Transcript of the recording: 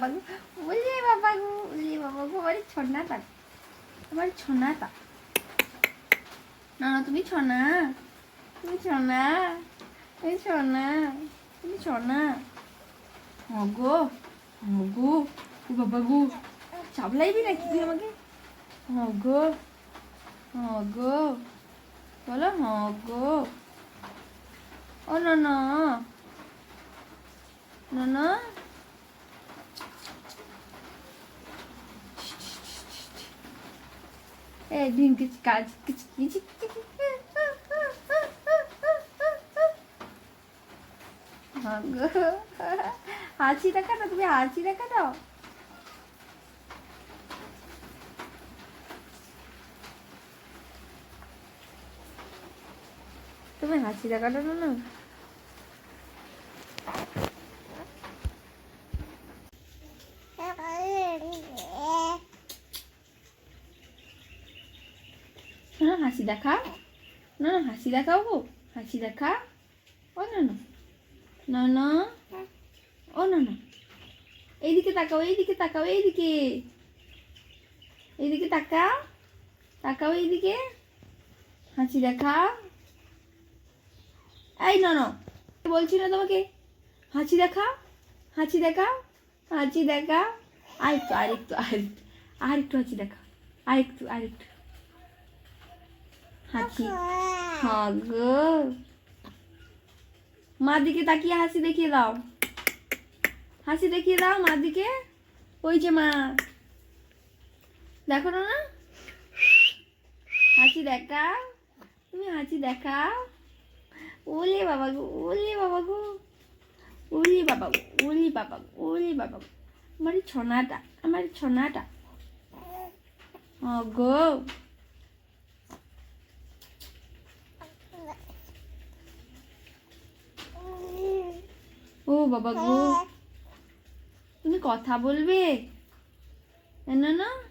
বাবা গো বলি বাবা, গো, বলি বাবা গো আমার ছনাটা আমার ছনাটা না না তুমি ছনা তুমি ছনা তুমি ছনা তুমি ছনা গো গো, ও বাবা গো, চাবলাইবি নাকি তুই আমাকে? গো গো, বলো গো। ও না না না না কিছু কাজ হাসি দেখা দাও তুমি হাসি দেখা দাও তুমি হাসি দেখাটা না না হাসি দেখা না না হাসি দেখাও গো হাসি দেখা ও না না না না ও না না এইদিকে তাকাও এইদিকে তাকাও এইদিকে এইদিকে তাকাও তাকাও এইদিকে হাসি দেখা এই না না বলছি না তোমাকে হাসি দেখা হাসি দেখা হাসি দেখা আরেকটু আরেকটু আরেকটু আরেকটু হাসি দেখা আরেকটু আরেকটু হাসি হ্যাঁ গো মার দিকে তাকিয়ে হাসি দেখিয়ে দাও। হাসি দেখিয়ে দাও মার দিকে। ওই যে মা। দেখো না হাসি দেখা তুমি হাসি দেখা ওলে বাবা গো ওলে বাবা গো। ওলে বাবা গো ওলে বাবা গো ওলে বাবা গো। আমার ছনাটা আমার ছনাটা। ও গো ও বাবা গো। তুমি কথা বলবে? না না।